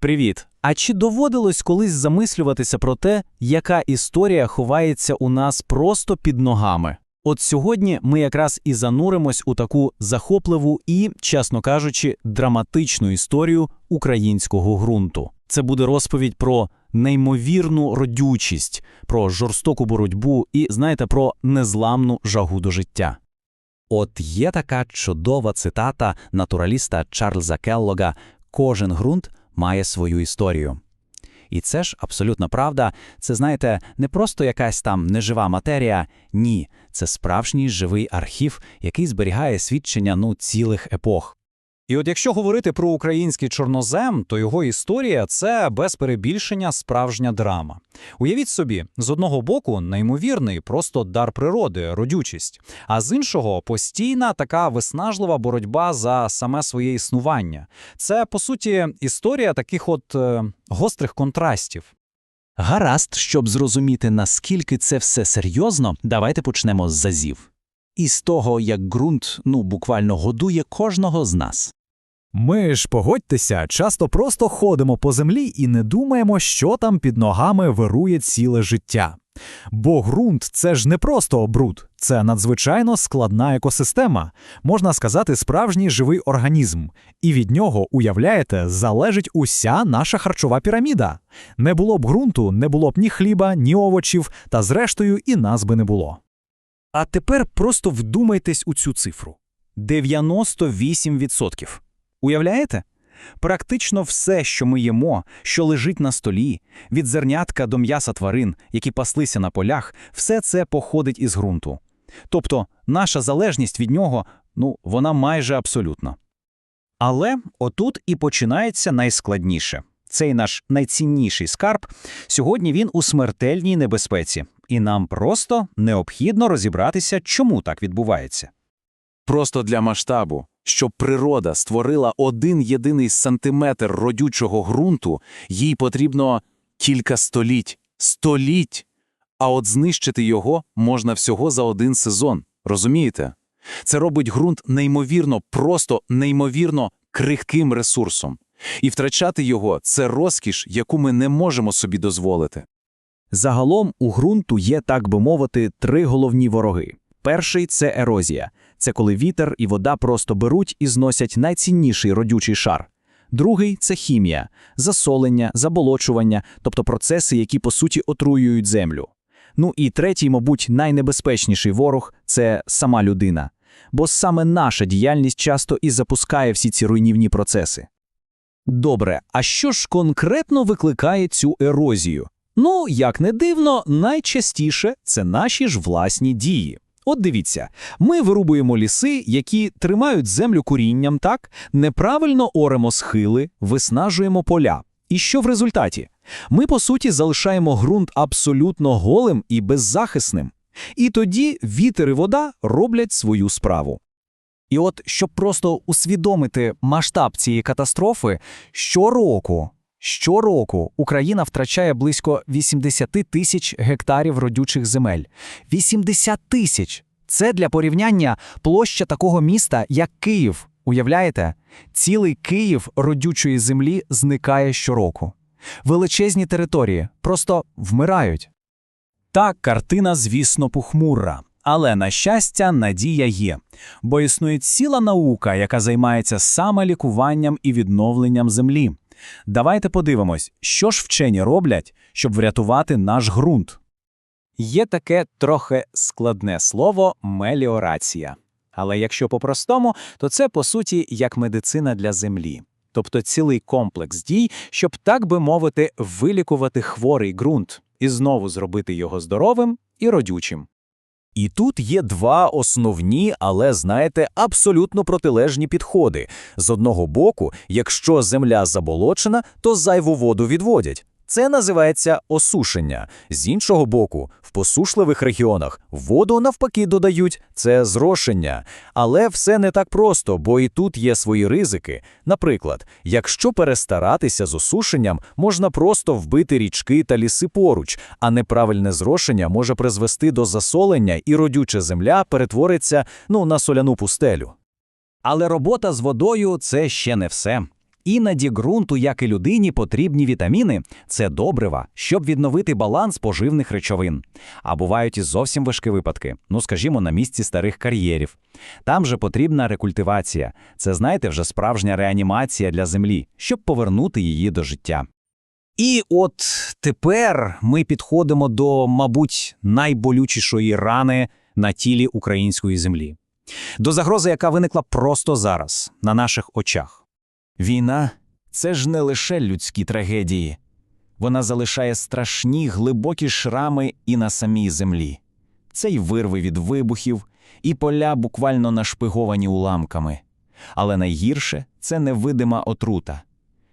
Привіт! А чи доводилось колись замислюватися про те, яка історія ховається у нас просто під ногами? От сьогодні ми якраз і зануримось у таку захопливу і, чесно кажучи, драматичну історію українського ґрунту. Це буде розповідь про неймовірну родючість, про жорстоку боротьбу і, знаєте, про незламну жагу до життя. От є така чудова цитата натураліста Чарльза Келлога «Кожен ґрунт має свою історію». І це ж абсолютна правда. Це, знаєте, не просто якась там нежива матерія, ні, це справжній живий архів, який зберігає свідчення ну цілих епох. І от якщо говорити про український чорнозем, то його історія це без перебільшення справжня драма. Уявіть собі, з одного боку, неймовірний, просто дар природи, родючість, а з іншого постійна така виснажлива боротьба за саме своє існування. Це по суті історія таких от е, гострих контрастів. Гаразд, щоб зрозуміти, наскільки це все серйозно, давайте почнемо з зазів. І з того, як ґрунт, ну, буквально годує кожного з нас. Ми ж, погодьтеся, часто просто ходимо по землі і не думаємо, що там під ногами вирує ціле життя. Бо ґрунт це ж не просто обруд, це надзвичайно складна екосистема, можна сказати, справжній живий організм. І від нього, уявляєте, залежить уся наша харчова піраміда. Не було б ґрунту, не було б ні хліба, ні овочів, та зрештою і нас би не було. А тепер просто вдумайтесь у цю цифру: 98%. Уявляєте? Практично все, що ми їмо, що лежить на столі, від зернятка до м'яса тварин, які паслися на полях, все це походить із ґрунту. Тобто наша залежність від нього, ну, вона майже абсолютна. Але отут і починається найскладніше. Цей наш найцінніший скарб, сьогодні він у смертельній небезпеці, і нам просто необхідно розібратися, чому так відбувається. Просто для масштабу, щоб природа створила один єдиний сантиметр родючого ґрунту, їй потрібно кілька століть. Століть! А от знищити його можна всього за один сезон. Розумієте? Це робить ґрунт неймовірно, просто неймовірно крихким ресурсом. І втрачати його це розкіш, яку ми не можемо собі дозволити. Загалом у ґрунту є, так би мовити, три головні вороги. Перший це ерозія. Це коли вітер і вода просто беруть і зносять найцінніший родючий шар. Другий це хімія, засолення, заболочування, тобто процеси, які по суті отруюють землю. Ну і третій, мабуть, найнебезпечніший ворог це сама людина. Бо саме наша діяльність часто і запускає всі ці руйнівні процеси. Добре, а що ж конкретно викликає цю ерозію? Ну, як не дивно, найчастіше це наші ж власні дії. От дивіться, ми вирубуємо ліси, які тримають землю курінням, так, неправильно оремо схили, виснажуємо поля. І що в результаті? Ми, по суті, залишаємо ґрунт абсолютно голим і беззахисним. І тоді вітер і вода роблять свою справу. І от, щоб просто усвідомити масштаб цієї катастрофи, щороку, щороку Україна втрачає близько 80 тисяч гектарів родючих земель. 80 тисяч! Це для порівняння площа такого міста, як Київ. Уявляєте? Цілий Київ родючої землі зникає щороку. Величезні території просто вмирають. Так, картина, звісно, похмура. Але, на щастя, надія є, бо існує ціла наука, яка займається саме лікуванням і відновленням землі. Давайте подивимось, що ж вчені роблять, щоб врятувати наш ґрунт. Є таке трохи складне слово меліорація. Але якщо по-простому, то це по суті як медицина для землі, тобто цілий комплекс дій, щоб, так би мовити, вилікувати хворий ґрунт і знову зробити його здоровим і родючим. І тут є два основні, але знаєте, абсолютно протилежні підходи. З одного боку, якщо земля заболочена, то зайву воду відводять. Це називається осушення. З іншого боку, в посушливих регіонах воду навпаки додають це зрошення. Але все не так просто, бо і тут є свої ризики. Наприклад, якщо перестаратися з осушенням, можна просто вбити річки та ліси поруч, а неправильне зрошення може призвести до засолення, і родюча земля перетвориться ну, на соляну пустелю. Але робота з водою це ще не все. Іноді ґрунту, як і людині, потрібні вітаміни це добрива, щоб відновити баланс поживних речовин. А бувають і зовсім важкі випадки, ну скажімо, на місці старих кар'єрів. Там же потрібна рекультивація. Це, знаєте, вже справжня реанімація для землі, щоб повернути її до життя. І от тепер ми підходимо до, мабуть, найболючішої рани на тілі української землі. До загрози, яка виникла просто зараз, на наших очах. Війна це ж не лише людські трагедії. Вона залишає страшні глибокі шрами і на самій землі. Це й вирви від вибухів, і поля буквально нашпиговані уламками. Але найгірше це невидима отрута.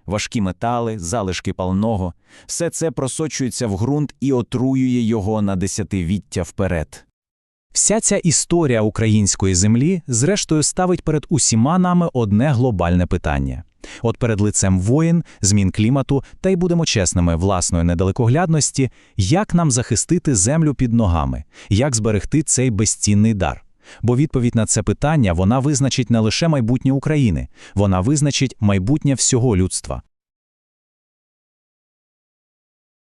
Важкі метали, залишки палного – все це просочується в ґрунт і отруює його на десятивіття вперед. Вся ця історія української землі, зрештою, ставить перед усіма нами одне глобальне питання. От перед лицем воїн, змін клімату та й будемо чесними власної недалекоглядності, як нам захистити землю під ногами, як зберегти цей безцінний дар. Бо відповідь на це питання вона визначить не лише майбутнє України, вона визначить майбутнє всього людства.